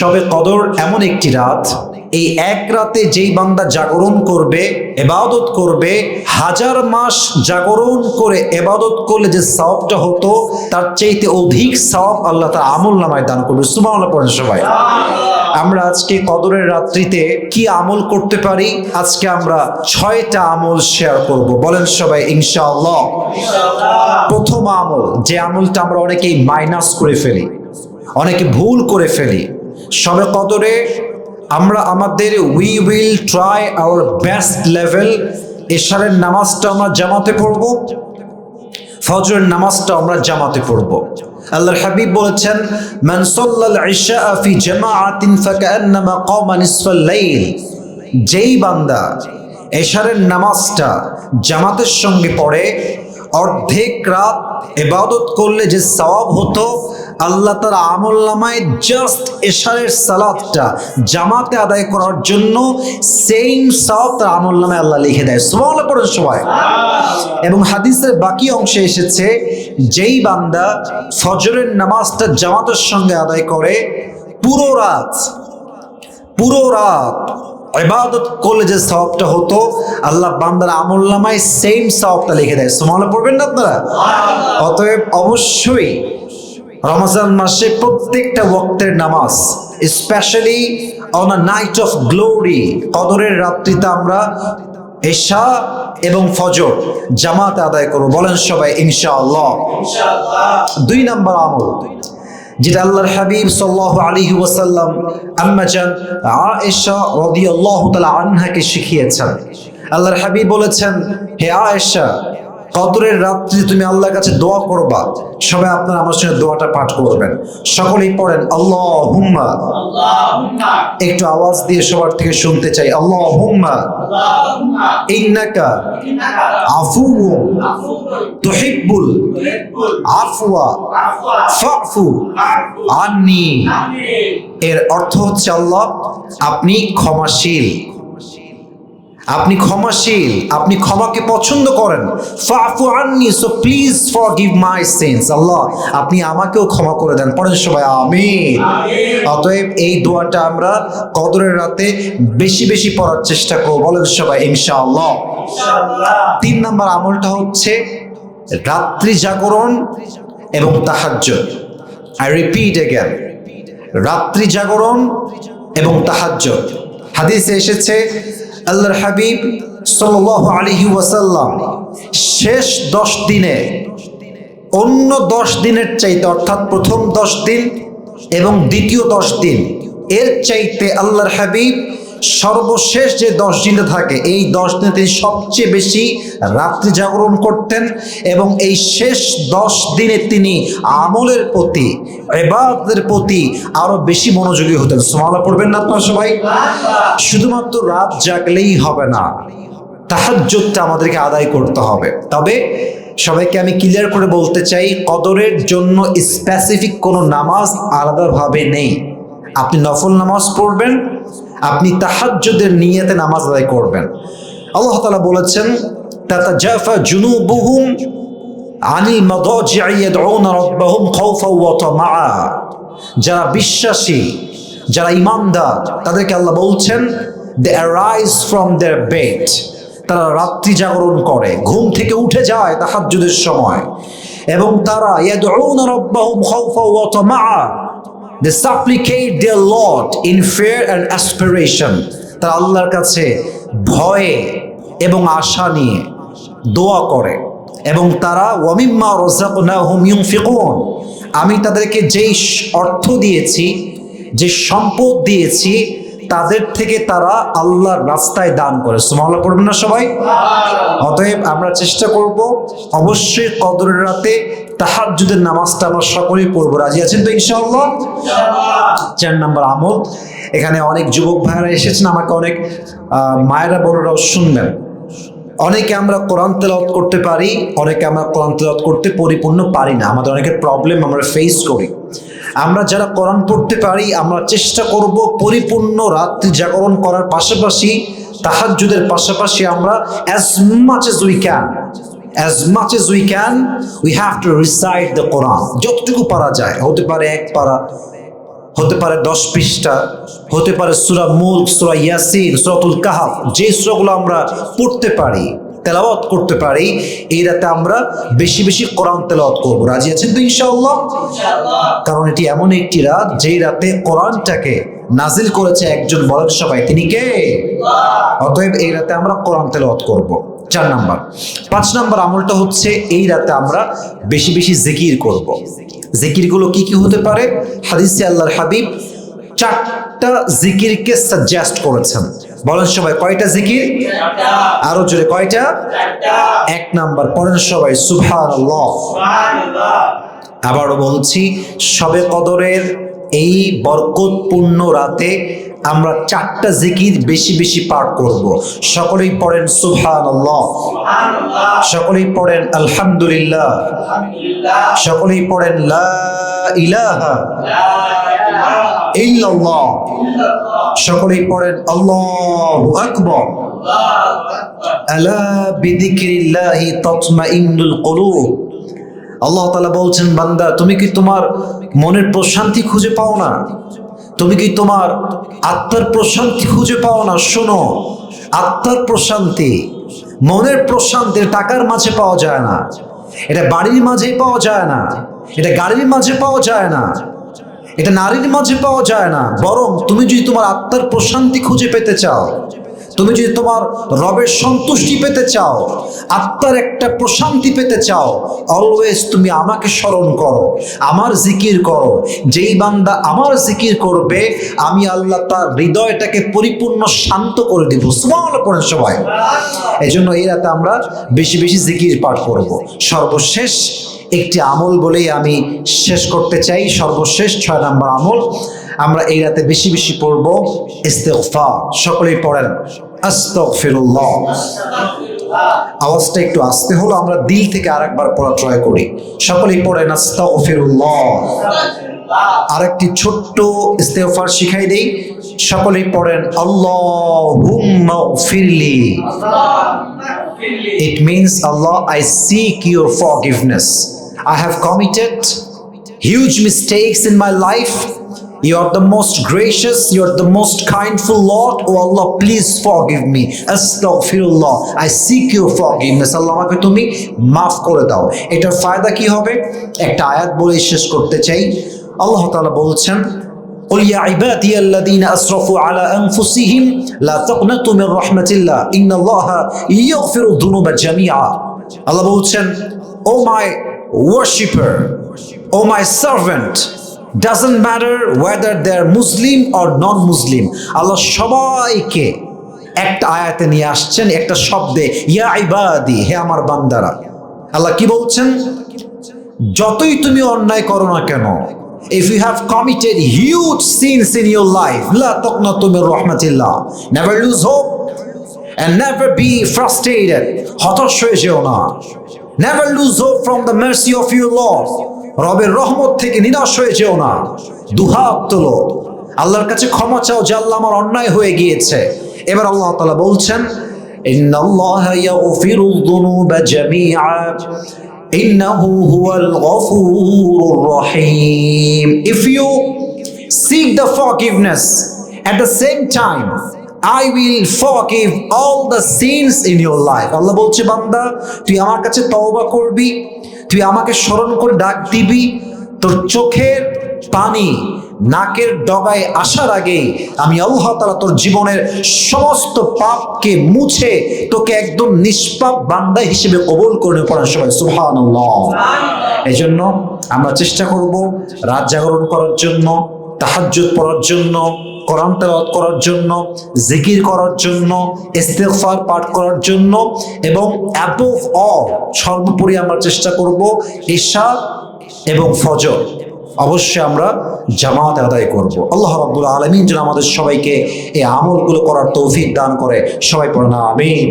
সবে কদর এমন একটি রাত, এই এক রাতে যেই বান্দা জাগরণ করবে, এবাদত করবে, হাজার মাস জাগরণ করে এবাদত করলে যে সওয়াবটা হতো, তার চাইতে অধিক সওয়াব আল্লাহ তার আমল নামায় দান করবে। সুবহানাল্লাহ পড়েন সবাই। আমরা আজকে কদরের রাত্রিতে কি আমল করতে পারি? আজকে আমরা ছয়টা আমল শেয়ার করব। বলেন সবাই, ইনশাআল্লাহ। প্রথম আমল, যে আমলটা আমরা অনেকেই মাইনাস করে ফেলি, অনেকে ভুল করে ফেলি সবে কদরে আমরা আমাদের we will try our best level এশারের নামাজটা আমরা জামাতে পড়ব, ফজরের নামাজটা আমরা জামাতে পড়ব। আল্লাহর হাবিব বলেছেন, মান সাল্লাল ইশা ফি জামাআতিন ফাকান্নামা কামা নিসফাল লাইল। যেই বান্দা এশারের নামাজটা জামাতের সঙ্গে পড়ে, অর্ধেক রাত এবাদত করলে যে সওয়াব হতো আল্লাহ তার আমল নামায় জাস্ট এশারের সালাদটা জামাতে আদায় করার জন্য সেম সওয়াব তার আমল নামায় আল্লাহ লিখে দেয়। সুবহানাল্লাহ পড়েন সবাই। এবং হাদিসের বাকি অংশে এসেছে, যেই বান্দা ফজরের নামাজটা জামাতের সঙ্গে আদায় করে, পুরো রাত পুরো রাত ইবাদত করলে যে সওয়াবটা হতো, আল্লাহ বান্দার আমল নামায় সেম সওয়াবটা লিখে দেয়। সুবহানাল্লাহ পড়বেন না আপনারা? অতএব অবশ্যই রমজান মাসে প্রত্যেকটা ওয়াক্তের নামাজ specially on a night of glory কদরের রাত্রিতে আমরা এশা এবং ফজর জামাত আদায় করব। বলেন সবাই, ইনশাআল্লাহ। দুই নম্বর আমল, যেটা আল্লাহর হাবিব সাল্লাহ আলী ওয়াসাল্লাম আম্মাজান আয়েশা রাদিয়াল্লাহু তাআলা আনহাকে শিখিয়েছেন। আল্লাহর হাবিব বলেছেন, হে আয়েশা কদরের রাত্রি তুমি আল্লাহর কাছে দোয়া করবা সবাই আপনারা আমার সঙ্গে দোয়াটা পাঠ করবেন। সকলেই পড়েন আল্লাহ হুম্মা একটু আওয়াজ দিয়ে সবার থেকে শুনতে চাই আল্লাহ হুম্মা ইন্নাকা আফু তুহিব্বুল আফওয়া ফাফু আন্নি। এর অর্থ হচ্ছে আল্লাহ আপনি ক্ষমাশীল। আপনি ক্ষমাশীল আপনি ক্ষমাকে পছন্দ করেন। ফাফু আননি so please for forgive my sins আল্লাহ আপনি আমাকেও ক্ষমা করে দেন। পড়েন সবাই আমিন। অতএব এই দোয়াটা আমরা কদরের রাতে বেশি বেশি পড়ার চেষ্টা করব। বলেন সবাই ইনশাআল্লাহ। তিন নম্বর আমলটা হচ্ছে রাত্রি জাগরণ এবং তাহাজ্জুদ। আই রিপিট এগেন রাত্রি জাগরণ এবং তাহাজ্জুদ। হাদিসে এসেছে আল্লাহর হাবিব সাল আলহি ওয়াসাল্লাম শেষ দশ দিনে, অন্য দশ দিনের চাইতে, অর্থাৎ প্রথম দশ দিন এবং দ্বিতীয় দশ দিন, এর চাইতে আল্লাহর হাবিব সর্বশেষ যে দশ দিনে থাকে, এই দশ দিনে তিনি সবচেয়ে বেশি রাত্রি জাগরণ করতেন এবং এই শেষ দশ দিনে তিনি আমলের প্রতি এবাদের প্রতি আরও বেশি মনোযোগী হতেন। সোমালা পড়বেন না আপনারা সবাই? শুধুমাত্র রাত জাগলেই হবে না, তাহাজ্জুদটা আমাদেরকে আদায় করতে হবে। তবে সবাইকে আমি ক্লিয়ার করে বলতে চাই, কদরের জন্য স্পেসিফিক কোনো নামাজ আলাদাভাবে নেই। আপনি নফল নামাজ পড়বেন আপনি তাহাজ্জুদের নিয়েতে নামাজ আদায় করবেন। আল্লাহ তাআলা বলেছেন, তাতাজাফা জুনুবুহুম আনিল মাদাজি'i ইয়াদউনা রাব্বাহুম খাওফাও ওয়া তামাআ। যারা বিশ্বাসী, যারা ইমানদার, তাদেরকে আল্লাহ বলছেন they arise from their bed তারা রাত্রি জাগরণ করে, ঘুম থেকে উঠে যায় তাহাজ্জুদের সময়। এবং তারা ইয়াদউনা রাব্বাহুম খাওফা ওয়া তামাআ। They supplicate they lot in fear and aspiration তারা আল্লাহর কাছে ভয়ে এবং আশা নিয়ে দোয়া করে। এবং তারা, ওয়ামিম্মা রোজাকুনাহুম ইউনফিকুন আমি তাদেরকে যেই অর্থ দিয়েছি, যে সম্পদ দিয়েছি তাদের থেকে তারা আল্লাহর রাস্তায় দান করে। সুমাল্লাহ পড়বেন না সবাই? অতএব আমরা চেষ্টা করব অবশ্যই কদরের রাতে তাহাজ্জুদের নামাজটা আমরা সকলেই পড়ব। রাজি আছেন তো ইনশাআল্লাহ? চার নাম্বার আমল। এখানে অনেক যুবক ভাইয়েরা এসেছেন আমাকে অনেক মায়েরা বড়রাও শুনবেন। অনেকে আমরা কোরআন তেলাওয়াত করতে পারি অনেকে আমরা কোরআন তেলাওয়াত করতে পরিপূর্ণ পারি না। আমাদের অনেকের প্রবলেম আমরা ফেস করি। আমরা যারা কোরআন পড়তে পারি, আমরা চেষ্টা করব পরিপূর্ণ রাত্রি জাগরণ করার পাশাপাশি, তাহাজ্জুদের পাশাপাশি আমরা as much as we can as much as we can we have to recite the Quran যতটুকু পারা যায়, হতে পারে এক পারা, হতে পারে দশ পৃষ্ঠা, হতে পারে সুরা মুল্ক সুরা ইয়াসিন, সুরাতুল কাহাফ, যে সুরাগুলো আমরা পড়তে পারি। তেলাওয়াত করতে পারি এই রাতে আমরা বেশি বেশি কোরআন তেলাওয়াত করব। রাজি আছেন তো ইনশাআল্লাহ? কারণ এটি এমন একটি রাত যেই রাতে কোরআনটাকে নাজিল করেছে একজন বলেন সবাই। তিনি কে? অতএব এই রাতে আমরা কোরআন তেলাওয়াত করব। চার নাম্বার। পাঁচ নাম্বার আমলটা হচ্ছে এই রাতে আমরা বেশি বেশি জিকির করব। জিকিরগুলো কি কি হতে পারে? হাদিসে আল্লাহর হাবিব চারটা জিকিরকে সাজেস্ট করেছেন। বলেন সবাই, কয়টা জিকির? আরও জোরে, কয়টা? এক নাম্বার, পড়েন সবাই, সুবহানাল্লাহ। আবারও বলছি, সবে কদরের এই বরকতপূর্ণ রাতে আমরা চারটা জিকির বেশি বেশি পাঠ করব। সকলেই পড়েন সুবহানাল্লাহ। সকলেই পড়েন আলহামদুলিল্লাহ। সকলেই পড়েন লা ইলাহা। ইল্লাল্লাহ। সকলেই পড়েন আল্লাহু আকবার। আলা বিযিকরিল্লাহি তাতমাইন্নুল কুলুব। আল্লাহ তাআলা বলছেন, বান্দা, তুমি কি তোমার মনের প্রশান্তি খুঁজে পাও না? তুমি কি তোমার আত্মার প্রশান্তি খুঁজে পাও না? শোনো, আত্মার প্রশান্তি মনের প্রশান্তি টাকার মাঝে পাওয়া যায় না। এটা বাড়ির মাঝেই পাওয়া যায় না। এটা গাড়ির মাঝে পাওয়া যায় না। এটা নারীর মাঝে পাওয়া যায় না। বরং তুমি যদি তোমার আত্মার প্রশান্তি খুঁজে পেতে চাও, তুমি যদি তোমার রবের সন্তুষ্টি পেতে চাও, আত্মার একটা প্রশান্তি পেতে চাও অলওয়েজ তুমি আমাকে স্মরণ করো, আমার জিকির করো, যেই বান্দা আমার জিকির করবে, আমি আল্লাহ তার হৃদয়টাকে পরিপূর্ণ শান্ত করে দিব। সুমাল পড়েন সবাই। এই জন্য এই রাতে আমরা বেশি বেশি জিকির পাঠ করব। সর্বশেষ একটি আমল বলেই আমি শেষ করতে চাই সর্বশেষ ছয় নম্বর আমল। আমরা এই রাতে বেশি বেশি পড়ব ইস্তেগফার। সকলেই পড়েন আওয়াজটা একটু আসতে হলো আমরা দিল থেকে আরেকবার পড়া ট্রয় করি। সকলেই পড়েন আরেকটি ছোট্ট ইস্তেফার শিখাই দেই। সকলেই পড়েন আল্লাহুম্মা ফিরলি It means, Allah, I seek your forgiveness. I have committed huge mistakes in my life. You are the most gracious, you are the most kindful Lord. Oh Allah, please forgive me. Astaghfirullah. I seek your forgiveness. আল্লাহ আমাকে তুমি মাফ করে দাও এটার ফায়দা কি হবে একটা আয়াত বলে শেষ করতে চাই আল্লাহ তাআলা বলছেন قل يا عبادي الذين أسرفوا على أنفسهم لا تقنطوا من رحمة الله إن الله يغفر الذنوب جميعا Allah বলছেন O my worshipper, O my servant, doesn't matter whether they are Muslim or non-Muslim. আল্লাহ সবাইকে একটা আয়াতে নিয়ে আসছেন একটা শব্দে ইয়া ইবাদি হে আমার বান্দারা আল্লাহ কি বলছেন যতই তুমি অন্যায় করো না কেন if you have committed huge sins in your life লা তখন তুমি rahmatillah never lose hope and never be frustrated হতাশ হয়ে যেও না never lose hope from the mercy of your lord রবের রহমত থেকে নিরাশ হয়ে যেও না। দুহাত তোলো। আল্লাহর কাছে ক্ষমা চাও যে আল্লাহ আমার অন্যায় হয়ে গিয়েছে। এবার আল্লাহ তালা বলছেন if you seek the forgiveness at the same time I will forgive all the sins in your life. আল্লাহ বলছে, বান্দা, তুই আমার কাছে তওবা করবি, তুই আমাকে স্মরণ করে ডাক দিবি, তোর চোখের পানি নাকের ডগায় আসার আগে আমি আল্লাহ তালা তোর জীবনের সমস্ত পাপকে মুছে তোকে একদম নিষ্পাপ বান্দা হিসেবে কবল করে পড়ার সময়। সুহান এই জন্য আমরা চেষ্টা করব রাত জাগরণ করার জন্য, তাহাজ্জুদ পড়ার জন্য কোরআন তেলাওয়াত করার জন্য, জিকির করার জন্য ইস্তেফার পাঠ করার জন্য এবং অ্যাবোভ অল সর্বোপরি আমরা চেষ্টা করব ঈশা এবং ফজর। অবশ্যই আমরা জামাত আদায় করব। আল্লাহ রাব্বুল আলামিন যেন আমাদের সবাইকে এই আমলগুলো করার তৌফিক দান করে। সবাই পড়ে না, আমিন।